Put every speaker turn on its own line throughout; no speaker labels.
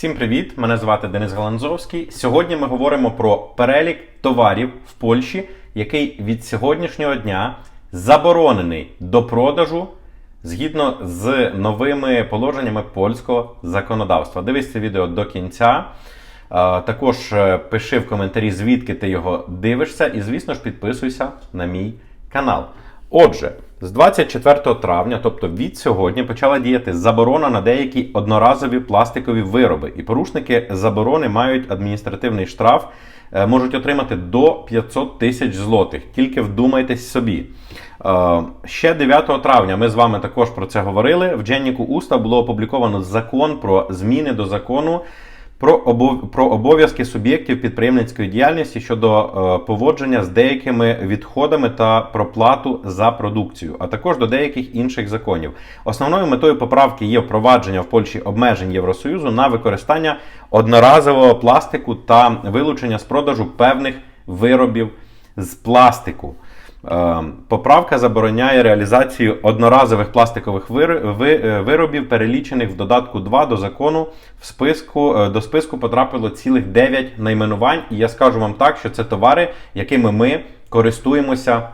Всім привіт! Мене звати Денис Галанзовський. Сьогодні ми говоримо про перелік товарів в Польщі, який від сьогоднішнього дня заборонений до продажу згідно з новими положеннями польського законодавства. Дивись це відео до кінця. Е, Також е, пиши в коментарі, звідки ти його дивишся, і, звісно ж, підписуйся на мій канал. Отже, з 24 травня, тобто від сьогодні, почала діяти заборона на деякі одноразові пластикові вироби. І порушники заборони мають адміністративний штраф, е, можуть отримати до 500 тисяч злотих. Тільки вдумайтесь собі. Е, Ще 9 травня ми з вами також про це говорили. В Дженніку Уста було опубліковано закон про зміни до закону про обов- про обов'язки суб'єктів підприємницької діяльності щодо е, поводження з деякими відходами та проплату за продукцію, а також до деяких інших законів. Основною метою поправки є впровадження в Польщі обмежень Євросоюзу на використання одноразового пластику та вилучення з продажу певних виробів з пластику. Е, Поправка забороняє реалізацію одноразових пластикових е, виробів, перелічених в додатку 2 до закону. В списку е, до списку потрапило цілих 9 найменувань. І я скажу вам так, що це товари, якими ми користуємося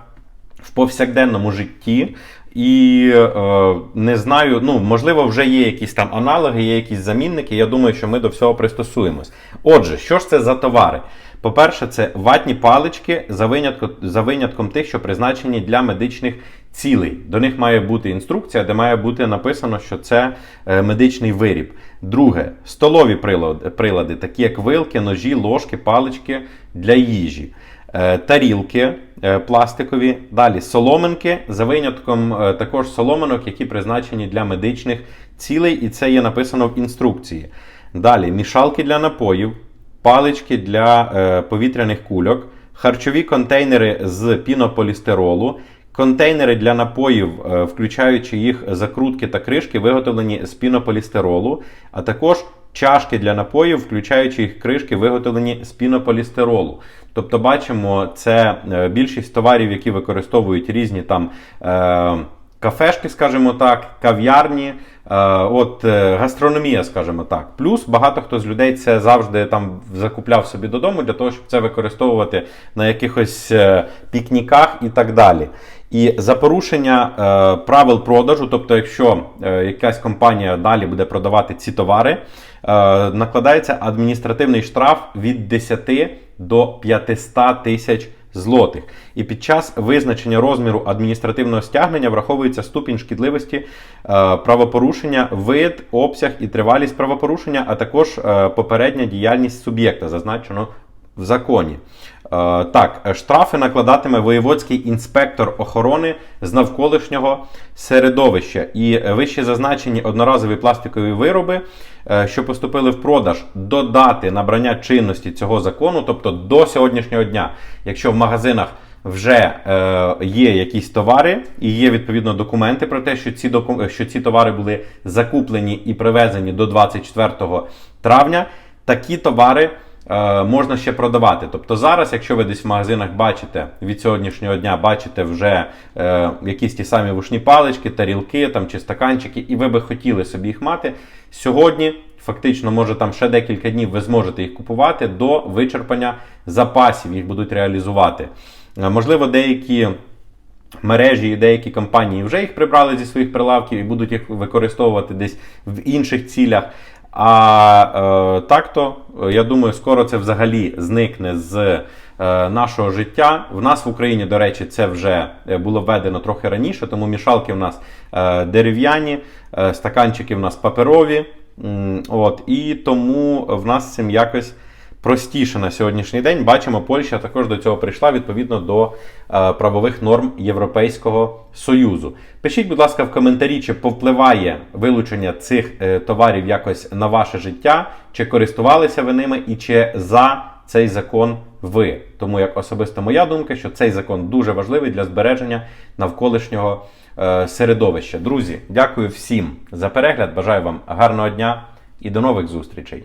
в повсякденному житті. І е, не знаю, ну можливо, вже є якісь там аналоги, є якісь замінники. Я думаю, що ми до всього пристосуємось. Отже, що ж це за товари? По-перше, це ватні палички за винятком, за винятком тих, що призначені для медичних цілей. До них має бути інструкція, де має бути написано, що це е, медичний виріб. Друге, столові прилади, прилади, такі як вилки, ножі, ложки, палички для їжі. Е, тарілки е, пластикові, далі соломинки, за винятком е, також соломинок, які призначені для медичних цілей, і це є написано в інструкції. Далі мішалки для напоїв, палички для повітряних кульок, харчові контейнери з пінополістиролу. Контейнери для напоїв, включаючи їх закрутки та кришки, виготовлені з пінополістиролу, а також чашки для напоїв, включаючи їх кришки, виготовлені з пінополістиролу. Тобто, бачимо, це е, більшість товарів, які використовують різні там. Е, Кафешки, скажімо так, кав'ярні, е, от е, гастрономія, скажімо так. Плюс багато хто з людей це завжди там закупляв собі додому для того, щоб це використовувати на якихось пікніках і так далі. І за порушення е, правил продажу, тобто, якщо е, якась компанія далі буде продавати ці товари, е, накладається адміністративний штраф від 10 до 500 тисяч злотих. І під час визначення розміру адміністративного стягнення враховується ступінь шкідливості правопорушення, вид, обсяг і тривалість правопорушення, а також попередня діяльність суб'єкта, зазначено в законі. Е, Так, штрафи накладатиме воєводський інспектор охорони з навколишнього середовища. І вище зазначені одноразові пластикові вироби, е, що поступили в продаж, до дати набрання чинності цього закону, тобто до сьогоднішнього дня, якщо в магазинах вже е, є якісь товари і є відповідно документи про те, що ці, доку... що ці товари були закуплені і привезені до 24 травня, такі товари е, можна ще продавати. Тобто зараз, якщо ви десь в магазинах бачите від сьогоднішнього дня, бачите вже е, якісь ті самі вушні палички, тарілки там, чи стаканчики, і ви би хотіли собі їх мати, сьогодні. Фактично, може там ще декілька днів ви зможете їх купувати до вичерпання запасів, їх будуть реалізувати. Е, Можливо, деякі мережі і деякі компанії вже їх прибрали зі своїх прилавків і будуть їх використовувати десь в інших цілях. А е, так-то, е, я думаю, скоро це взагалі зникне з е, нашого життя. В нас в Україні, до речі, це вже е, було введено трохи раніше, тому мішалки в нас е, дерев'яні, е, стаканчики в нас паперові. От, і тому в нас цим якось простіше на сьогоднішній день. Бачимо, Польща також до цього прийшла відповідно до е, правових норм Європейського Союзу. Пишіть, будь ласка, в коментарі, чи повпливає вилучення цих е, товарів якось на ваше життя, чи користувалися ви ними, і чи за цей закон ви. Тому як особисто моя думка, що цей закон дуже важливий для збереження навколишнього е, середовища. Друзі, дякую всім за перегляд. Бажаю вам гарного дня і до нових зустрічей.